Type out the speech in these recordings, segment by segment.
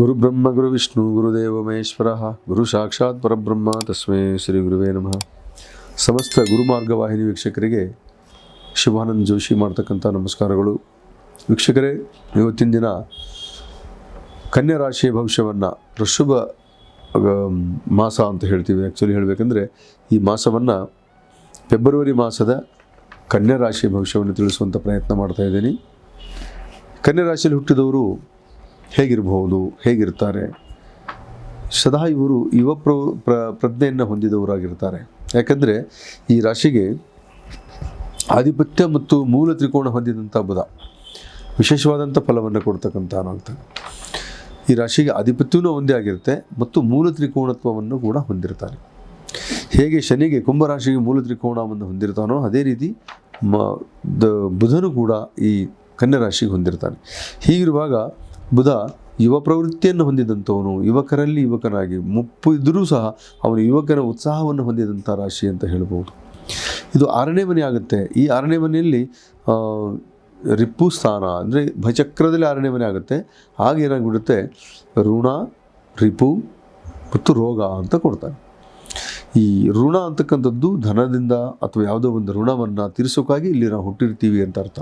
ಗುರು ಬ್ರಹ್ಮ ಗುರು ವಿಷ್ಣು ಗುರುದೇವ ಮಹೇಶ್ವರ, ಗುರು ಸಾಕ್ಷಾತ್ ಪರಬ್ರಹ್ಮ ತಸ್ಮೇ ಶ್ರೀ ಗುರುವೇ ನಮಃ. ಸಮಸ್ತ ಗುರುಮಾರ್ಗ ವಾಹಿನಿ ವೀಕ್ಷಕರಿಗೆ ಶಿವಾನಂದ್ ಜೋಶಿ ಮಾಡ್ತಕ್ಕಂಥ ನಮಸ್ಕಾರಗಳು. ವೀಕ್ಷಕರೇ, ಇವತ್ತಿನ ದಿನ ಕನ್ಯಾ ರಾಶಿಯ ಭವಿಷ್ಯವನ್ನು ಪ್ರಶುಭ ಮಾಸ ಅಂತ ಹೇಳ್ತೀವಿ. ಆ್ಯಕ್ಚುಲಿ ಹೇಳಬೇಕಂದ್ರೆ, ಈ ಮಾಸವನ್ನು ಫೆಬ್ರವರಿ ಮಾಸದ ಕನ್ಯಾ ರಾಶಿಯ ಭವಿಷ್ಯವನ್ನು ತಿಳಿಸುವಂಥ ಪ್ರಯತ್ನ ಮಾಡ್ತಾ ಇದ್ದೀನಿ. ಕನ್ಯಾ ರಾಶಿಯಲ್ಲಿ ಹುಟ್ಟಿದವರು ಹೇಗಿರಬಹುದು, ಹೇಗಿರ್ತಾರೆ. ಸದಾ ಇವರು ಯುವ ಪ್ರ ಪ್ರ, ಪ್ರಜ್ಞೆಯನ್ನು ಹೊಂದಿದವರಾಗಿರ್ತಾರೆ. ಯಾಕಂದರೆ ಈ ರಾಶಿಗೆ ಆಧಿಪತ್ಯ ಮತ್ತು ಮೂಲ ತ್ರಿಕೋಣ ಹೊಂದಿದಂಥ ಬುಧ ವಿಶೇಷವಾದಂಥ ಫಲವನ್ನು ಕೊಡ್ತಕ್ಕಂಥ ಈ ರಾಶಿಗೆ ಆಧಿಪತ್ಯವೂ ಒಂದೇ ಆಗಿರುತ್ತೆ ಮತ್ತು ಮೂಲ ತ್ರಿಕೋಣತ್ವವನ್ನು ಕೂಡ ಹೊಂದಿರ್ತಾನೆ. ಹೇಗೆ ಶನಿಗೆ ಕುಂಭರಾಶಿಗೆ ಮೂಲ ತ್ರಿಕೋಣವನ್ನು ಹೊಂದಿರ್ತಾನೋ ಅದೇ ರೀತಿ ಮ, ದ ಬುಧನು ಕೂಡ ಈ ಕನ್ಯಾ ರಾಶಿಗೆ ಹೊಂದಿರ್ತಾನೆ. ಹೀಗಿರುವಾಗ ಬುಧ ಯುವ ಪ್ರವೃತ್ತಿಯನ್ನು ಹೊಂದಿದಂಥವನು ಯುವಕರಲ್ಲಿ ಯುವಕನಾಗಿ ಮುಪ್ಪು ಇದ್ದರೂ ಸಹ ಅವನು ಯುವಕರ ಉತ್ಸಾಹವನ್ನು ಹೊಂದಿದಂಥ ರಾಶಿ ಅಂತ ಹೇಳ್ಬೋದು. ಇದು ಆರನೇ ಮನೆ ಆಗುತ್ತೆ. ಈ ಆರನೇ ಮನೆಯಲ್ಲಿ ರಿಪ್ಪು ಸ್ಥಾನ ಅಂದರೆ ಭಚಕ್ರದಲ್ಲಿ ಆರನೇ ಮನೆ ಆಗುತ್ತೆ. ಆಗ ಏನಾಗ್ಬಿಡುತ್ತೆ? ಋಣ, ರಿಪು ಮತ್ತು ರೋಗ ಅಂತ ಕೊಡ್ತಾರೆ. ಈ ಋಣ ಅಂತಕ್ಕಂಥದ್ದು ಧನದಿಂದ ಅಥವಾ ಯಾವುದೋ ಒಂದು ಋಣವನ್ನು ತೀರಿಸೋಕ್ಕಾಗಿ ಇಲ್ಲಿ ನಾವು ಹುಟ್ಟಿರ್ತೀವಿ ಅಂತ ಅರ್ಥ.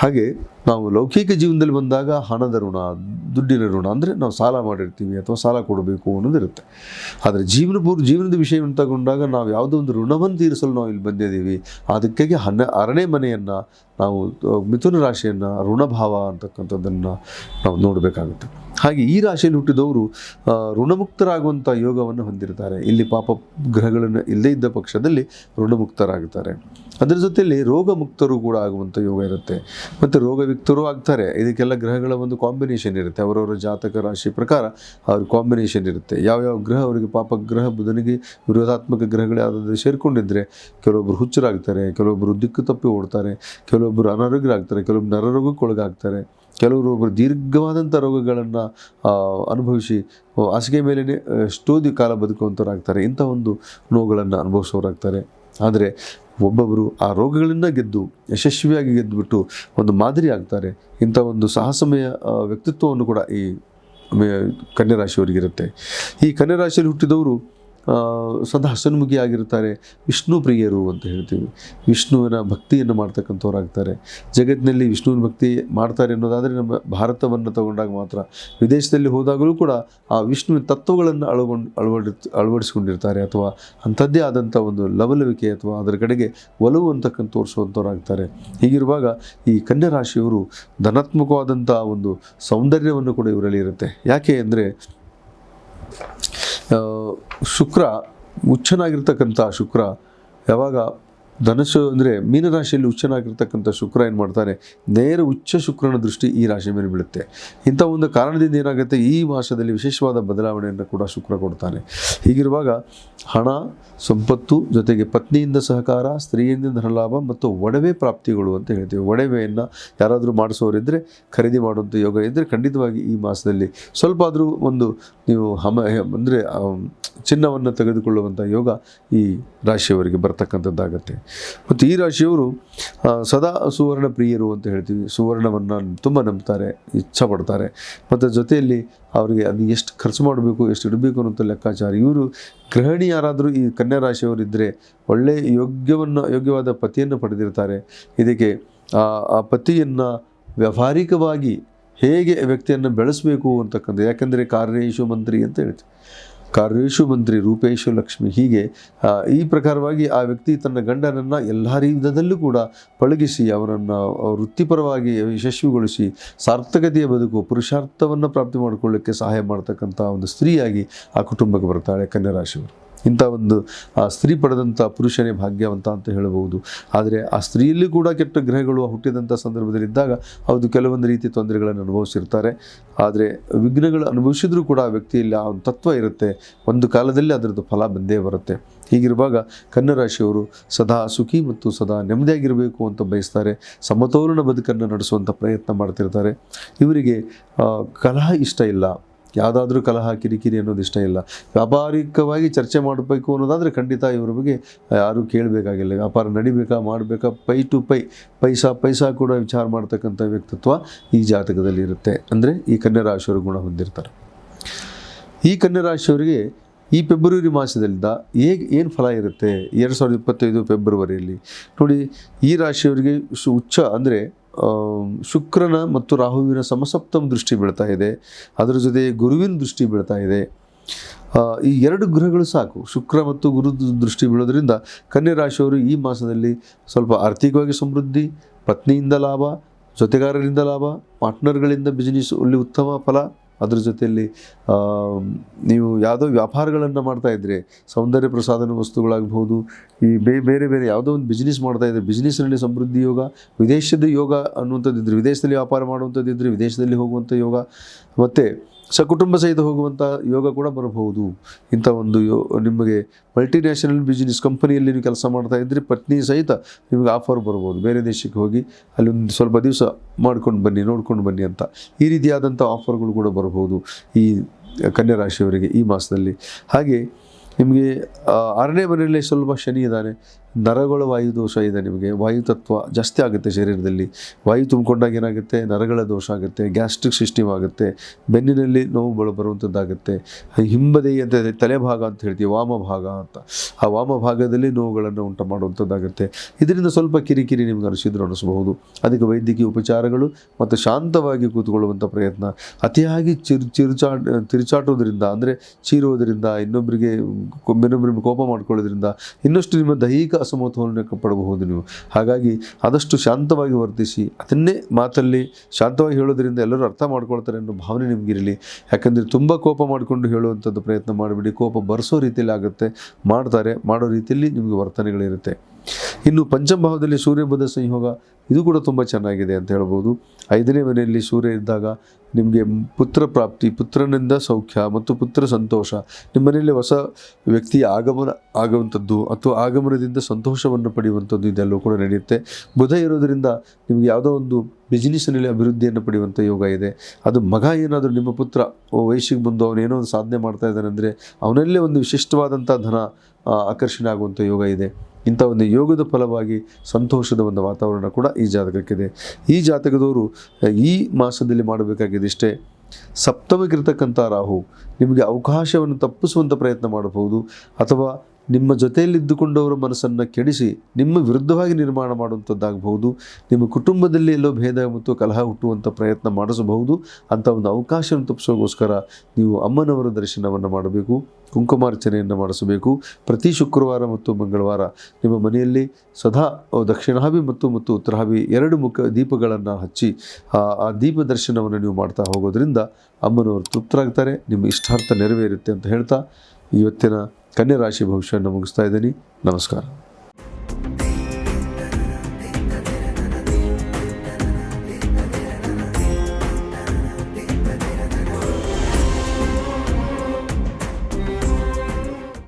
ಹಾಗೆ ನಾವು ಲೌಕಿಕ ಜೀವನದಲ್ಲಿ ಬಂದಾಗ ಹಣದ ಋಣ, ದುಡ್ಡಿನ ಋಣ ಅಂದರೆ ನಾವು ಸಾಲ ಮಾಡಿರ್ತೀವಿ ಅಥವಾ ಸಾಲ ಕೊಡಬೇಕು ಅನ್ನೋದಿರುತ್ತೆ ಆದರೆ ಜೀವನ ಪೂರ್ವ ಜೀವನದ ವಿಷಯವನ್ನು ತಗೊಂಡಾಗ ನಾವು ಯಾವುದೋ ಒಂದು ಋಣವನ್ನು ತೀರಿಸಲು ನಾವು ಇಲ್ಲಿ ಬಂದಿದ್ದೀವಿ. ಅದಕ್ಕಾಗಿ ಹನ್ನ ಅರಣ್ಯ ಮನೆಯನ್ನು ನಾವು, ಮಿಥುನ ರಾಶಿಯನ್ನು ಋಣಭಾವ ಅಂತಕ್ಕಂಥದ್ದನ್ನು ನಾವು ನೋಡಬೇಕಾಗುತ್ತೆ. ಹಾಗೆ ಈ ರಾಶಿಯಲ್ಲಿ ಹುಟ್ಟಿದವರು ಋಣಮುಕ್ತರಾಗುವಂಥ ಯೋಗವನ್ನು ಹೊಂದಿರ್ತಾರೆ. ಇಲ್ಲಿ ಪಾಪ ಗ್ರಹಗಳನ್ನು ಇಲ್ಲದೇ ಇದ್ದ ಪಕ್ಷದಲ್ಲಿ ಋಣಮುಕ್ತರಾಗುತ್ತಾರೆ ಅದರ ಜೊತೆಯಲ್ಲಿ ರೋಗ ಮುಕ್ತರು ಕೂಡ ಆಗುವಂಥ ಯೋಗ ಇರುತ್ತೆ. ಮತ್ತು ರೋಗ ವಿಕ್ತರು ಆಗ್ತಾರೆ. ಇದಕ್ಕೆಲ್ಲ ಗ್ರಹಗಳ ಒಂದು ಕಾಂಬಿನೇಷನ್ ಇರುತ್ತೆ. ಅವರವರ ಜಾತಕ ರಾಶಿ ಪ್ರಕಾರ ಅವ್ರ ಕಾಂಬಿನೇಷನ್ ಇರುತ್ತೆ. ಯಾವ್ಯಾವ ಗ್ರಹ ಅವರಿಗೆ ಪಾಪ ಗ್ರಹ ಬುಧನಿಗೆ ವಿರೋಧಾತ್ಮಕ ಗ್ರಹಗಳೇ ಆದರೆ ಸೇರಿಕೊಂಡಿದ್ದರೆ ಕೆಲವೊಬ್ಬರು ಹುಚ್ಚರಾಗ್ತಾರೆ ಕೆಲವೊಬ್ಬರು ದಿಕ್ಕು ತಪ್ಪಿ ಓಡ್ತಾರೆ ಕೆಲವೊಬ್ಬರು ಅನಾರೋಗ್ಯರಾಗ್ತಾರೆ ಕೆಲವೊಬ್ಬರು ನರರೋಗಕ್ಕೆ ಒಳಗಾಗ್ತಾರೆ ಕೆಲವರು ಒಬ್ಬರು ದೀರ್ಘವಾದಂಥ ರೋಗಗಳನ್ನು ಅನುಭವಿಸಿ ಹಾಸಿಗೆ ಮೇಲೇ ಎಷ್ಟೋ ದಿ ಕಾಲ ಬದುಕುವಂಥವ್ರಾಗ್ತಾರೆ ಇಂಥ ಒಂದು ನೋವುಗಳನ್ನು ಅನುಭವಿಸೋರಾಗ್ತಾರೆ ಆದರೆ ಒಬ್ಬೊಬ್ಬರು ಆ ರೋಗಗಳಿಂದ ಗೆದ್ದು, ಯಶಸ್ವಿಯಾಗಿ ಗೆದ್ದುಬಿಟ್ಟು ಒಂದು ಮಾದರಿ ಆಗ್ತಾರೆ. ಇಂಥ ಒಂದು ಸಾಹಸಮಯ ವ್ಯಕ್ತಿತ್ವವನ್ನು ಕೂಡ ಈ ಕನ್ಯರಾಶಿಯವರಿಗಿರುತ್ತೆ ಕನ್ಯಾ ರಾಶಿಯವರಿಗಿರುತ್ತೆ. ಈ ಕನ್ಯರಾಶಿಯಲ್ಲಿ ಹುಟ್ಟಿದವರು ಸದಾ ಹಸನ್ಮುಖಿ ಆಗಿರ್ತಾರೆ ವಿಷ್ಣು ಪ್ರಿಯರು ಅಂತ ಹೇಳ್ತೀವಿ. ವಿಷ್ಣುವಿನ ಭಕ್ತಿಯನ್ನು ಮಾಡ್ತಕ್ಕಂಥವ್ರಾಗ್ತಾರೆ. ಜಗತ್ತಿನಲ್ಲಿ ವಿಷ್ಣುವಿನ ಭಕ್ತಿ ಮಾಡ್ತಾರೆ ಅನ್ನೋದಾದರೆ ನಮ್ಮ ಭಾರತವನ್ನು ತಗೊಂಡಾಗ ಮಾತ್ರ. ವಿದೇಶದಲ್ಲಿ ಹೋದಾಗಲೂ ಕೂಡ ಆ ವಿಷ್ಣುವಿನ ತತ್ವಗಳನ್ನು ಅಳಗೊಂಡು ಅಳವಡಿ ಅಳವಡಿಸ್ಕೊಂಡಿರ್ತಾರೆ ಅಥವಾ ಅಂಥದ್ದೇ ಆದಂಥ ಒಂದು ಲವಲವಿಕೆ ಅಥವಾ ಅದರ ಕಡೆಗೆ ಒಲವು ಅಂತಕ್ಕಂಥ ತೋರಿಸುವಂಥವ್ರಾಗ್ತಾರೆ. ಹೀಗಿರುವಾಗ ಈ ಕನ್ಯಾ ರಾಶಿಯವರು ಧನಾತ್ಮಕವಾದಂಥ ಒಂದು ಸೌಂದರ್ಯವನ್ನು ಕೂಡ ಇವರಲ್ಲಿ ಇರುತ್ತೆ. ಯಾಕೆ ಅಂದರೆ ಶುಕ್ರ ಮುಚ್ಚನಾಗಿರ್ತಕ್ಕಂಥ ಶುಕ್ರ ಯಾವಾಗ ಧನಸ್ಸು ಅಂದರೆ ಮೀನರಾಶಿಯಲ್ಲಿ ಉಚ್ಚನಾಗಿರ್ತಕ್ಕಂಥ ಶುಕ್ರ ಏನು ಮಾಡ್ತಾನೆ? ನೇರ ಉಚ್ಚ ಶುಕ್ರನ ದೃಷ್ಟಿ ಈ ರಾಶಿ ಮೇಲೆ ಬೀಳುತ್ತೆ. ಇಂಥ ಒಂದು ಕಾರಣದಿಂದ ಏನಾಗುತ್ತೆ? ಈ ಮಾಸದಲ್ಲಿ ವಿಶೇಷವಾದ ಬದಲಾವಣೆಯನ್ನು ಕೂಡ ಶುಕ್ರ ಕೊಡ್ತಾನೆ. ಹೀಗಿರುವಾಗ ಹಣ, ಸಂಪತ್ತು ಜೊತೆಗೆ ಪತ್ನಿಯಿಂದ ಸಹಕಾರ, ಸ್ತ್ರೀಯಿಂದ ಧನಲಾಭ ಮತ್ತು ಒಡವೆ ಪ್ರಾಪ್ತಿಗಳು ಅಂತ ಹೇಳ್ತೀವಿ. ಒಡವೆಯನ್ನು ಯಾರಾದರೂ ಮಾಡಿಸೋರಿದ್ದರೆ ಖರೀದಿ ಮಾಡುವಂಥ ಯೋಗ ಇದ್ದರೆ ಖಂಡಿತವಾಗಿ ಈ ಮಾಸದಲ್ಲಿ ಸ್ವಲ್ಪ ಆದರೂ ಒಂದು ನೀವು ಹಮ, ಅಂದರೆ ಚಿನ್ನವನ್ನು ತೆಗೆದುಕೊಳ್ಳುವಂಥ ಯೋಗ ಈ ರಾಶಿಯವರಿಗೆ ಬರ್ತಕ್ಕಂಥದ್ದಾಗತ್ತೆ. ಮತ್ತು ಈ ರಾಶಿಯವರು ಸದಾ ಸುವರ್ಣ ಪ್ರಿಯರು ಅಂತ ಹೇಳ್ತೀವಿ. ಸುವರ್ಣವನ್ನು ತುಂಬ ನಂಬ್ತಾರೆ, ಇಚ್ಛಪಡ್ತಾರೆ. ಮತ್ತು ಜೊತೆಯಲ್ಲಿ ಅವರಿಗೆ ಅದು ಎಷ್ಟು ಖರ್ಚು ಮಾಡಬೇಕು, ಎಷ್ಟು ಇಡಬೇಕು ಅನ್ನೋಂಥ ಲೆಕ್ಕಾಚಾರ. ಇವರು ಗೃಹಿಣಿ ಯಾರಾದರೂ ಈ ಕನ್ಯಾ ರಾಶಿಯವರಿದ್ದರೆ ಒಳ್ಳೆಯ ಯೋಗ್ಯವನ್ನು, ಯೋಗ್ಯವಾದ ಪತಿಯನ್ನು ಪಡೆದಿರ್ತಾರೆ. ಇದಕ್ಕೆ ಆ ಪತಿಯನ್ನು ವ್ಯಾವಹಾರಿಕವಾಗಿ ಹೇಗೆ ವ್ಯಕ್ತಿಯನ್ನು ಬೆಳೆಸಬೇಕು ಅಂತಕ್ಕಂಥ, ಯಾಕೆಂದರೆ ಕಾರ್ಯೇಶು ಮಂತ್ರಿ ಅಂತ ಹೇಳ್ತೀವಿ. ಕಾರ್ಯೇಶು ಮಂತ್ರಿ ರೂಪೇಶು ಲಕ್ಷ್ಮಿ ಹೀಗೆ ಈ ಪ್ರಕಾರವಾಗಿ ಆ ವ್ಯಕ್ತಿ ತನ್ನ ಗಂಡನನ್ನು ಎಲ್ಲ ವಿಧದಲ್ಲೂ ಕೂಡ ಪಳಗಿಸಿ ಅವರನ್ನು ವೃತ್ತಿಪರವಾಗಿ ಯಶಸ್ವಿಗೊಳಿಸಿ, ಸಾರ್ಥಕತೆಯ ಬದುಕು, ಪುರುಷಾರ್ಥವನ್ನು ಪ್ರಾಪ್ತಿ ಮಾಡಿಕೊಳ್ಳಕ್ಕೆ ಸಹಾಯ ಮಾಡ್ತಕ್ಕಂಥ ಒಂದು ಸ್ತ್ರೀಯಾಗಿ ಆ ಕುಟುಂಬಕ್ಕೆ ಬರ್ತಾಳೆ ಕನ್ಯಾ ರಾಶಿಯವರು ಇಂಥ ಒಂದು, ಆ ಸ್ತ್ರೀ ಪಡೆದಂಥ ಪುರುಷನೇ ಭಾಗ್ಯವಂತ ಅಂತ ಹೇಳಬಹುದು. ಆದರೆ ಆ ಸ್ತ್ರೀಯಲ್ಲಿ ಕೂಡ ಕೆಟ್ಟ ಗ್ರಹಗಳು ಹುಟ್ಟಿದಂಥ ಸಂದರ್ಭದಲ್ಲಿದ್ದಾಗ ಅದು ಕೆಲವೊಂದು ರೀತಿ ತೊಂದರೆಗಳನ್ನು ಅನುಭವಿಸಿರ್ತಾರೆ. ಆದರೆ ವಿಘ್ನಗಳು ಅನುಭವಿಸಿದ್ರೂ ಕೂಡ ಆ ವ್ಯಕ್ತಿಯಲ್ಲಿ ಆ ಒಂದು ತತ್ವ ಇರುತ್ತೆ. ಒಂದು ಕಾಲದಲ್ಲಿ ಅದರದ್ದು ಫಲ ಬಂದೇ ಬರುತ್ತೆ. ಹೀಗಿರುವಾಗ ಕನ್ನರಾಶಿಯವರು ಸದಾ ಸುಖಿ ಮತ್ತು ಸದಾ ನೆಮ್ಮದಿಯಾಗಿರಬೇಕು ಅಂತ ಬಯಸ್ತಾರೆ. ಸಮತೋಲನ ಬದುಕನ್ನು ನಡೆಸುವಂಥ ಪ್ರಯತ್ನ ಮಾಡ್ತಿರ್ತಾರೆ. ಇವರಿಗೆ ಕಲಹ ಇಷ್ಟ ಇಲ್ಲ. ಯಾವುದಾದ್ರೂ ಕಲಹ, ಕಿರಿಕಿರಿ ಅನ್ನೋದು ಇಷ್ಟ ಇಲ್ಲ. ವ್ಯಾಪಾರಿಕವಾಗಿ ಚರ್ಚೆ ಮಾಡಬೇಕು ಅನ್ನೋದಾದರೆ ಖಂಡಿತ ಇವರ ಬಗ್ಗೆ ಯಾರೂ ಕೇಳಬೇಕಾಗಿಲ್ಲ. ವ್ಯಾಪಾರ ನಡಿಬೇಕಾ, ಮಾಡಬೇಕಾ, ಪೈ ಟು ಪೈ, ಪೈಸಾ ಪೈಸಾ ಕೂಡ ವಿಚಾರ ಮಾಡ್ತಕ್ಕಂಥ ವ್ಯಕ್ತಿತ್ವ ಈ ಜಾತಕದಲ್ಲಿ ಇರುತ್ತೆ. ಅಂದರೆ ಈ ಕನ್ಯಾ ರಾಶಿಯವರು ಗುಣ ಹೊಂದಿರ್ತಾರೆ. ಈ ಕನ್ಯಾ ರಾಶಿಯವರಿಗೆ ಈ ಫೆಬ್ರವರಿ ಮಾಸದಿಂದ ಹೇಗೆ, ಏನು ಫಲ ಇರುತ್ತೆ? ಎರಡು ಸಾವಿರದ ಇಪ್ಪತ್ತೈದು ಫೆಬ್ರವರಿಯಲ್ಲಿ. ನೋಡಿ, ಈ ರಾಶಿಯವರಿಗೆ ಸು ಉಚ್ಚ ಅಂದರೆ ಶುಕ್ರನ ಮತ್ತು ರಾಹುವಿನ ಸಮಸಪ್ತಮ ದೃಷ್ಟಿ ಬೀಳ್ತಾ ಇದೆ. ಅದರ ಜೊತೆ ಗುರುವಿನ ದೃಷ್ಟಿ ಬೀಳ್ತಾ ಇದೆ. ಈ ಎರಡು ಗ್ರಹಗಳು ಸಾಕು. ಶುಕ್ರ ಮತ್ತು ಗುರು ದೃಷ್ಟಿ ಬೀಳೋದ್ರಿಂದ ಕನ್ಯಾ ರಾಶಿಯವರು ಈ ಮಾಸದಲ್ಲಿ ಸ್ವಲ್ಪ ಆರ್ಥಿಕವಾಗಿ ಸಮೃದ್ಧಿ, ಪತ್ನಿಯಿಂದ ಲಾಭ, ಜೊತೆಗಾರರಿಂದ ಲಾಭ, ಪಾರ್ಟ್ನರ್ಗಳಿಂದ ಬಿಸಿನೆಸ್ ಅಲ್ಲಿ ಉತ್ತಮ ಫಲ ಅದ್ರ ಜೊತೆಯಲ್ಲಿ ನೀವು ಯಾವುದೋ ವ್ಯಾಪಾರಗಳನ್ನು ಮಾಡ್ತಾ ಇದ್ದರೆ ಸೌಂದರ್ಯ ಪ್ರಸಾದನ ವಸ್ತುಗಳಾಗ್ಬೋದು ಈ ಬೇ, ಬೇರೆ ಬೇರೆ ಯಾವುದೋ ಒಂದು ಬಿಸ್ನೆಸ್ ಮಾಡ್ತಾ ಇದ್ದರೆ ಬಿಸ್ನೆಸ್ನಲ್ಲಿ ಸಮೃದ್ಧಿ ಯೋಗ, ವಿದೇಶದ ಯೋಗ ಅನ್ನುವಂಥದ್ದಿದ್ರೆ, ವಿದೇಶದಲ್ಲಿ ವ್ಯಾಪಾರ ಮಾಡುವಂಥದ್ದಿದ್ರೆ, ವಿದೇಶದಲ್ಲಿ ಹೋಗುವಂಥ ಯೋಗ. ಮತ್ತು ಸಕುಟುಂಬ ಸಹಿತ ಹೋಗುವಂಥ ಯೋಗ ಕೂಡ ಬರಬಹುದು. ಇಂಥ ಒಂದು ಯೋ, ನಿಮಗೆ ಮಲ್ಟಿನ್ಯಾಷನಲ್ ಬಿಸ್ನೆಸ್ ಕಂಪನಿಯಲ್ಲಿ ನೀವು ಕೆಲಸ ಮಾಡ್ತಾ ಇದ್ದರೆ ಪತ್ನಿ ಸಹಿತ ನಿಮಗೆ ಆಫರ್ ಬರ್ಬೋದು ಬೇರೆ ದೇಶಕ್ಕೆ ಹೋಗಿ ಅಲ್ಲಿ ಒಂದು ಸ್ವಲ್ಪ ದಿವಸ ಮಾಡ್ಕೊಂಡು ಬನ್ನಿ, ನೋಡ್ಕೊಂಡು ಬನ್ನಿ ಅಂತ. ಈ ರೀತಿಯಾದಂಥ ಆಫರ್ಗಳು ಕೂಡ ಬರಬಹುದು ಈ ಕನ್ಯಾ ರಾಶಿಯವರಿಗೆ ಈ ಮಾಸದಲ್ಲಿ. ಹಾಗೆ ನಿಮಗೆ ಆರನೇ ಮನೆಯಲ್ಲಿ ಸ್ವಲ್ಪ ಶನಿ ಇದ್ದಾನೆ. ನರಗಳ ವಾಯು ದೋಷ ಇದೆ ನಿಮಗೆ. ವಾಯು ತತ್ವ ಜಾಸ್ತಿ ಆಗುತ್ತೆ ಶರೀರದಲ್ಲಿ. ವಾಯು ತುಂಬಿಕೊಂಡಾಗ ಏನಾಗುತ್ತೆ? ನರಗಳ ದೋಷ ಆಗುತ್ತೆ, ಗ್ಯಾಸ್ಟ್ರಿಕ್ ಸಿಸ್ಟಮ್ ಆಗುತ್ತೆ, ಬೆನ್ನಿನಲ್ಲಿ ನೋವು ಬಳ ಬರುವಂಥದ್ದಾಗುತ್ತೆ ಹಿಂಬದಿ ಅಂತ ತಲೆಭಾಗ ಅಂತ ಹೇಳ್ತೀವಿ ವಾಮ ಭಾಗ ಅಂತ. ಆ ವಾಮ ಭಾಗದಲ್ಲಿ ನೋವುಗಳನ್ನು ಉಂಟು ಮಾಡುವಂಥದ್ದಾಗುತ್ತೆ ಇದರಿಂದ ಸ್ವಲ್ಪ ಕಿರಿಕಿರಿ ನಿಮ್ಗೆ ಅನಿಸಿದ್ರು ಅನಿಸಬಹುದು. ಅದಕ್ಕೆ ವೈದ್ಯಕೀಯ ಉಪಚಾರಗಳು ಮತ್ತು ಶಾಂತವಾಗಿ ಕೂತ್ಕೊಳ್ಳುವಂಥ ಪ್ರಯತ್ನ. ಅತಿಯಾಗಿ ಚಿರು ಚಿರುಚಾ ತಿರುಚಾಟೋದ್ರಿಂದ ಅಂದರೆ ಚೀರುವುದರಿಂದ ಇನ್ನೊಬ್ಬರಿಗೆ ಇನ್ನೊಬ್ಬರಿಗೆ ಕೋಪ ಮಾಡ್ಕೊಳ್ಳೋದ್ರಿಂದ ಇನ್ನಷ್ಟು ನಿಮ್ಮ ದೈಹಿಕ ಅಸಮತೋಲನಕ್ಕೆ ಪಡಬಹುದು ನೀವು. ಹಾಗಾಗಿ ಆದಷ್ಟು ಶಾಂತವಾಗಿ ವರ್ತಿಸಿ, ಅದನ್ನೇ ಮಾತಲ್ಲಿ ಶಾಂತವಾಗಿ ಹೇಳೋದ್ರಿಂದ ಎಲ್ಲರೂ ಅರ್ಥ ಮಾಡ್ಕೊಳ್ತಾರೆ ಅನ್ನೋ ಭಾವನೆ ನಿಮಗಿರಲಿ. ಯಾಕಂದರೆ ತುಂಬ ಕೋಪ ಮಾಡಿಕೊಂಡು ಹೇಳುವಂಥದ್ದು ಪ್ರಯತ್ನ ಮಾಡಿಬಿಡಿ, ಕೋಪ ಬರೆಸೋ ರೀತಿಯಲ್ಲಿ ಆಗುತ್ತೆ, ಮಾಡ್ತಾರೆ, ಮಾಡೋ ರೀತಿಯಲ್ಲಿ ನಿಮಗೆ ವರ್ತನೆಗಳಿರುತ್ತೆ. ಇನ್ನು ಪಂಚಮಭಾವದಲ್ಲಿ ಭಾವದಲ್ಲಿ ಬುಧ ಸಂಯೋಗ ಇದು ಕೂಡ ತುಂಬ ಚೆನ್ನಾಗಿದೆ ಅಂತ ಹೇಳ್ಬೋದು. ಐದನೇ ಮನೆಯಲ್ಲಿ ಸೂರ್ಯ ಇದ್ದಾಗ ನಿಮಗೆ ಪುತ್ರ ಪ್ರಾಪ್ತಿ, ಪುತ್ರನಿಂದ ಸೌಖ್ಯ ಮತ್ತು ಪುತ್ರ ಸಂತೋಷ, ನಿಮ್ಮ ಮನೆಯಲ್ಲಿ ಹೊಸ ವ್ಯಕ್ತಿಯ ಆಗಮನ ಆಗುವಂಥದ್ದು ಅಥವಾ ಆಗಮನದಿಂದ ಸಂತೋಷವನ್ನು ಪಡೆಯುವಂಥದ್ದು ಇದೆಲ್ಲವೂ ಕೂಡ ನಡೆಯುತ್ತೆ. ಬುಧ ಇರೋದರಿಂದ ನಿಮಗೆ ಯಾವುದೋ ಒಂದು ಬಿಸ್ನೆಸ್ನಲ್ಲಿ ಅಭಿವೃದ್ಧಿಯನ್ನು ಪಡೆಯುವಂಥ ಯೋಗ ಇದೆ. ಅದು ಮಗ ಏನಾದರೂ ನಿಮ್ಮ ಪುತ್ರ ವಯಸ್ಸಿಗೆ ಬಂದು ಅವನೇನೋ ಒಂದು ಸಾಧನೆ ಮಾಡ್ತಾ ಇದ್ದಾನೆ ಅಂದರೆ ಅವನಲ್ಲೇ ಒಂದು ವಿಶಿಷ್ಟವಾದಂಥ ಧನ ಆಕರ್ಷಣೆ ಆಗುವಂಥ ಯೋಗ ಇದೆ. ಇಂಥ ಒಂದು ಯೋಗದ ಫಲವಾಗಿ ಸಂತೋಷದ ಒಂದು ವಾತಾವರಣ ಕೂಡ ಈ ಜಾತಕಕ್ಕಿದೆ. ಈ ಜಾತಕದವರು, ಈ ಮಾಸದಲ್ಲಿ ಮಾಡಬೇಕಾಗಿದೆ ಇಷ್ಟೇ ಸಪ್ತಮಕ್ಕಿರ್ತಕ್ಕಂಥ ರಾಹು ನಿಮಗೆ ಅವಕಾಶವನ್ನು ತಪ್ಪಿಸುವಂಥ ಪ್ರಯತ್ನ ಮಾಡಬಹುದು ಅಥವಾ ನಿಮ್ಮ ಜೊತೆಯಲ್ಲಿದ್ದುಕೊಂಡವರ ಮನಸ್ಸನ್ನು ಕೆಡಿಸಿ ನಿಮ್ಮ ವಿರುದ್ಧವಾಗಿ ನಿರ್ಮಾಣ ಮಾಡುವಂಥದ್ದಾಗಬಹುದು. ನಿಮ್ಮ ಕುಟುಂಬದಲ್ಲಿ ಎಲ್ಲೋ ಭೇದ ಮತ್ತು ಕಲಹ ಹುಟ್ಟುವಂಥ ಪ್ರಯತ್ನ ಮಾಡಿಸಬಹುದು. ಅಂಥ ಒಂದು ಅವಕಾಶವನ್ನು ತಪ್ಪಿಸೋಗೋಸ್ಕರ ನೀವು ಅಮ್ಮನವರ ದರ್ಶನವನ್ನು ಮಾಡಬೇಕು. ಕುಂಕುಮಾರ್ಚನೆಯನ್ನು ಮಾಡಿಸಬೇಕು. ಪ್ರತಿ ಶುಕ್ರವಾರ ಮತ್ತು ಮಂಗಳವಾರ ನಿಮ್ಮ ಮನೆಯಲ್ಲಿ ಸದಾ ದಕ್ಷಿಣ ದಕ್ಷಿಣಾಭಿ ಮತ್ತು ಮತ್ತು ಉತ್ತರಾಭಿ ಎರಡು ಮುಖ ದೀಪಗಳನ್ನು ಹಚ್ಚಿ ಆ ದೀಪ ದರ್ಶನವನ್ನು ನೀವು ಮಾಡ್ತಾ ಹೋಗೋದ್ರಿಂದ ಅಮ್ಮನವರು ತೃಪ್ತರಾಗ್ತಾರೆ. ನಿಮ್ಮ ಇಷ್ಟಾರ್ಥ ನೆರವೇರುತ್ತೆ ಅಂತ ಹೇಳ್ತಾ ಇವತ್ತಿನ ಕನ್ಯಾ ರಾಶಿ ಭವಿಷ್ಯವನ್ನು ಮುಗಿಸ್ತಾ ಇದ್ದೀನಿ. ನಮಸ್ಕಾರ.